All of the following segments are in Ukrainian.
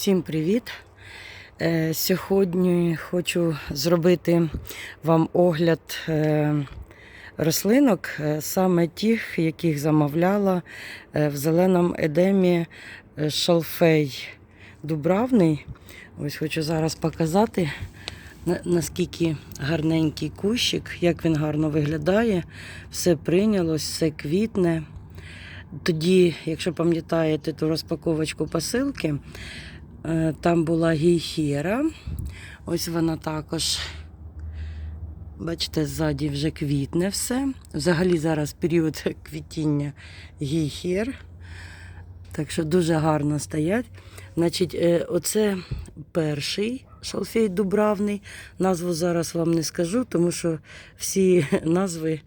Всім привіт! Е, Сьогодні хочу зробити вам огляд е, рослинок, е, саме тих, яких замовляла в зеленому едемі шалфей дубравний. Ось хочу зараз показати, наскільки гарненький кущик, як він гарно виглядає. Все прийнялось, все квітне. Тоді, якщо пам'ятаєте ту розпаковочку посилки, там була гейхера. Ось вона також. Бачите, ззаді вже квітне все. Взагалі зараз період квітіння гейхер. Так що дуже гарно стоять. Значить, е, оце перший шалфей дубравний. Назву зараз вам не скажу, тому що всі назви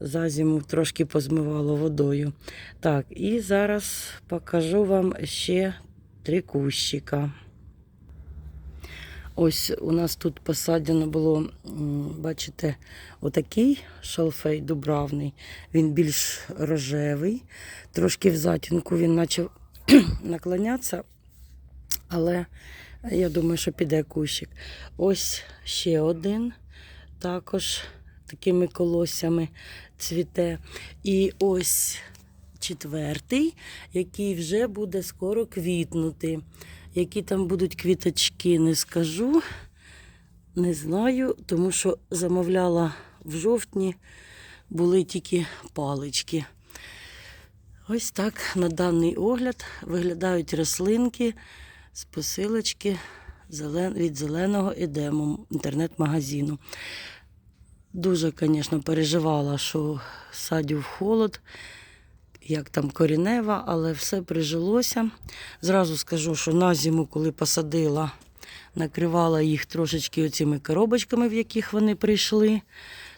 за зиму трошки позмивало водою. Так, і зараз покажу вам ще три кущика. Ось у нас тут посаджено було, бачите, отакий шалфей дубравний. Він більш рожевий. Трошки в затінку він почав наклонятися, але я думаю, що піде кущик. Ось ще один, також такими колосями цвіте. І ось четвертий, який вже буде скоро квітнути. Які там будуть квіточки, не скажу. Не знаю, тому що замовляла в жовтні, були тільки палички. Ось так на даний огляд виглядають рослинки з посилочки від зеленого едему інтернет-магазину. Дуже, звісно, переживала, що садю в холод, як там корінева, але все прижилося. Зразу скажу, що на зиму, коли посадила, накривала їх трошечки оцими коробочками, в яких вони прийшли.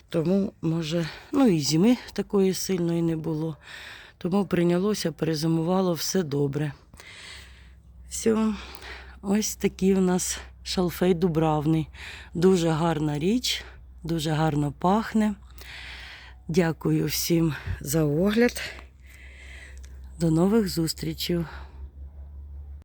Тому, може, ну і зими такої сильної не було. Тому прийнялося, перезимувало все добре. Все, ось такий у нас шалфей дубравний. Дуже гарна річ, дуже гарно пахне. Дякую всім за огляд. До нових зустрічей.